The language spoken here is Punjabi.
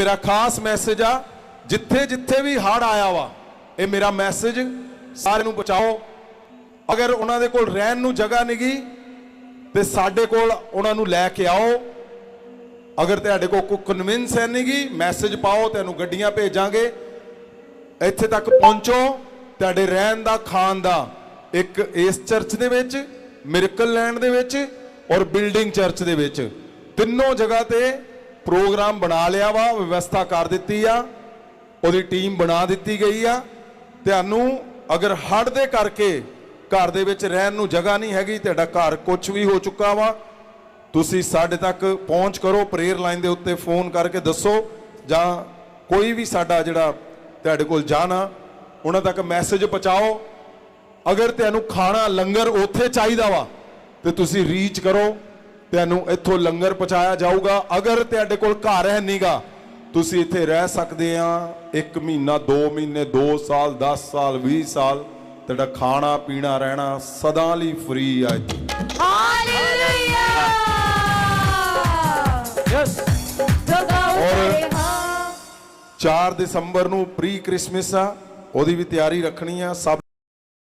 ਮੇਰਾ ਖਾਸ ਮੈਸੇਜ ਆ, ਜਿੱਥੇ ਜਿੱਥੇ ਵੀ ਹੜ ਆਇਆ ਵਾ, ਇਹ ਮੇਰਾ ਮੈਸੇਜ ਸਾਰਿਆਂ ਨੂੰ ਬਚਾਓ ਅਗਰ ਉਹਨਾਂ ਦੇ ਕੋਲ ਰਹਿਣ ਨੂੰ ਜਗ੍ਹਾ ਨਹੀਂਗੀ ਤੇ ਸਾਡੇ ਕੋਲ ਉਹਨਾਂ ਨੂੰ ਲੈ ਕੇ ਆਓ। ਅਗਰ ਤੁਹਾਡੇ ਕੋਲ ਕੋਈ ਕਨਵਿੰਸ ਹੈ ਨਹੀਂਗੀ ਮੈਸੇਜ ਪਾਓ, ਤੁਹਾਨੂੰ ਗੱਡੀਆਂ ਭੇਜਾਂਗੇ। ਇੱਥੇ ਤੱਕ ਪਹੁੰਚੋ, ਤੁਹਾਡੇ ਰਹਿਣ ਦਾ, ਖਾਣ ਦਾ, ਇੱਕ ਇਸ ਚਰਚ ਦੇ ਵਿੱਚ ਮਿਰਕਲ ਲੈਂਡ ਦੇ ਵਿੱਚ ਔਰ ਬਿਲਡਿੰਗ ਚਰਚ ਦੇ ਵਿੱਚ। ਤਿੰਨੋਂ ਜਗ੍ਹਾ ਤੇ ਪ੍ਰੋਗਰਾਮ ਬਣਾ ਲਿਆ ਵਾ, ਵਿਵਸਥਾ ਕਰ ਦਿੱਤੀ ਆ, ਉਹਦੀ ਟੀਮ ਬਣਾ ਦਿੱਤੀ ਗਈ ਆ। ਤੁਹਾਨੂੰ ਅਗਰ ਹੜ ਦੇ ਕਰਕੇ ਘਰ ਦੇ ਵਿੱਚ ਰਹਿਣ ਨੂੰ ਜਗ੍ਹਾ ਨਹੀਂ ਹੈਗੀ, ਤੁਹਾਡਾ ਘਰ ਕੁਝ ਵੀ ਹੋ ਚੁੱਕਾ ਵਾ, ਤੁਸੀਂ ਸਾਡੇ ਤੱਕ ਪਹੁੰਚ ਕਰੋ ਪ੍ਰੇਅਰ ਲਾਈਨ ਦੇ ਉੱਤੇ ਫੋਨ ਕਰਕੇ ਦੱਸੋ, ਜਾਂ ਕੋਈ ਵੀ ਸਾਡਾ ਜਿਹੜਾ ਤੁਹਾਡੇ ਕੋਲ ਜਾਣਾ, ਉਹਨਾਂ ਤੱਕ ਮੈਸੇਜ ਪਹੁੰਚਾਓ। ਅਗਰ ਤੁਹਾਨੂੰ ਖਾਣਾ ਲੰਗਰ ਉੱਥੇ ਚਾਹੀਦਾ ਵਾ, ਤੇ ਤੁਸੀਂ ਰੀਚ ਕਰੋ। ਤੁਹਾਨੂੰ ਇੱਥੋਂ ਲੰਗਰ ਪਹੁੰਚਾਇਆ ਜਾਊਗਾ। ਅਗਰ ਤੁਹਾਡੇ ਕੋਲ ਘਰ ਹੈ ਨਹੀਂਗਾ ਤੁਸੀਂ ਇੱਥੇ ਰਹਿ ਸਕਦੇ ਆ। 1 ਮਹੀਨਾ 2 ਮਹੀਨੇ 2 ਸਾਲ 10 ਸਾਲ 20 ਸਾਲ ਤੁਹਾਡਾ ਖਾਣਾ ਪੀਣਾ ਰਹਿਣਾ ਸਦਾ ਲਈ ਫ੍ਰੀ ਆ ਇੱਥੇ। ਹਾਲੇਲੂਇਆ! ਯਸ ਔਰ- ਸਾਰੇ ਹਾਂ। 4 ਦਸੰਬਰ ਨੂੰ ਪ੍ਰੀ ਕ੍ਰਿਸਮਸ ਆ ਉਹਦੀ ਵੀ ਤਿਆਰੀ ਰੱਖਣੀ ਆ। ਸਭ